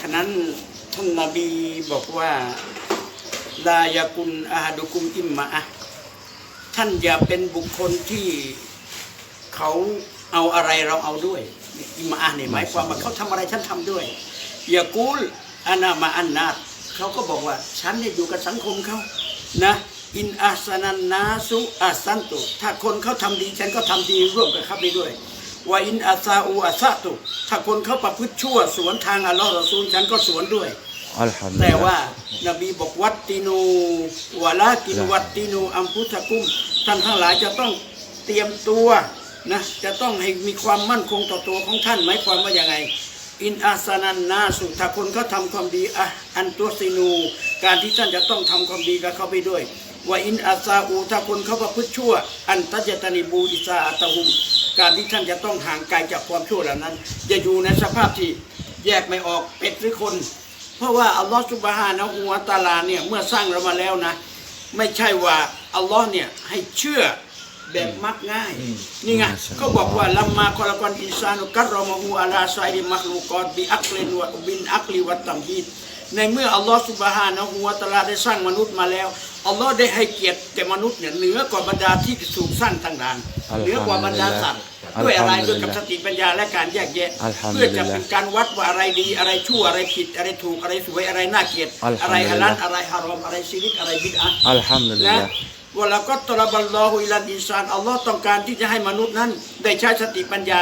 ฉะนั้นท่านนบีบอกว่าลายากุลอาหดุกุมอิมมะท่านอย่าเป็นบุคคลที่เขาเอาอะไรเราเอาด้วย อิมมะเนี่ยหมายความว่าเขาทำอะไรฉันทำด้วยอย่ากูลอานามาอันนาตเขาก็บอกว่าฉันเนี่ยอยู่กับสังคมเขานะอินอาสนันนาสุอาสันตุถ้าคนเขาทำดีฉันก็ทำดีร่วมกับเขาไปด้วย ว่าอินอาซาอูอาซาตุถ้าคนเขาประพฤติชั่วสวนทางอัลลอฮ์รอซูลฉันก็สวนด้วยอัลฮัมดุลิลแต่ลาว่าห์นบีบอกวัตตินูวะลากินวัตตินูอัมพุทธกุมท่านทั้งหลายจะต้องเตรียมตัวนะจะต้องให้มีความมั่นคงต่อตัวของท่านหมายความว่าอย่างไง อินอาสนันนาสุถ้าคนเขาทำความดีอะอันตัวซินู การที่ท่านจะต้องทำความดีกับเขาไปด้วยว่าอินอาซาอูถ้าคนเขาประพฤติชั่ว อันตัจจตานิบูอิซาอัตหุม การที่ท่านจะต้องห่างไกลจากความชั่วเหล่านั้นจะอยู่ในสภาพที่แยกไม่ออกเป็ดหรือคน เพราะว่าอัลลอฮฺสุบฮานะฮูวะตะอาลาเนี่ยเมื่อสร้างเรามาแล้วนะ ไม่ใช่ว่าอัลลอฮ์เนี่ยให้เชื่อแบบมักง่าย นี่ไงก็บอกว่าลัมมาคอลกอนอินซานุกัรรอมะฮูอาลาไซริมักลูกอดบิอักเลนวะบินอักลิวัตตัมฮีด ในเมื่ออัลลอฮ์สุบฮานะฮูวะตะอาลาได้สร้างมนุษย์มาแล้วอัลลอฮ์ได้ให้เกียรติแก่มนุษย์เนี่ยเหนือกว่าบรรดาที่ถูกสร้างต่างๆเหนือกว่าบรรดาสัตว์ด้วยอะไรด้วยกับสติปัญญาและการแยกแยะ เพื่อจะเป็นการวัดว่าอะไรดีอะไรชั่วอะไรผิดอะไรถูกอะไรสวยอะไรน่าเกลียดอะไรฮาลาลอะไรฮารอมอะไรซิริกอะไรบิดอะห์อัลฮัมดุลิลนะลาห์ว่าแล้วก็ตรบัลลอฮุอิลันอินซานอัลลอฮ์ต้องการที่จะให้มนุษย์นั้น ได้ใช้สติปัญญา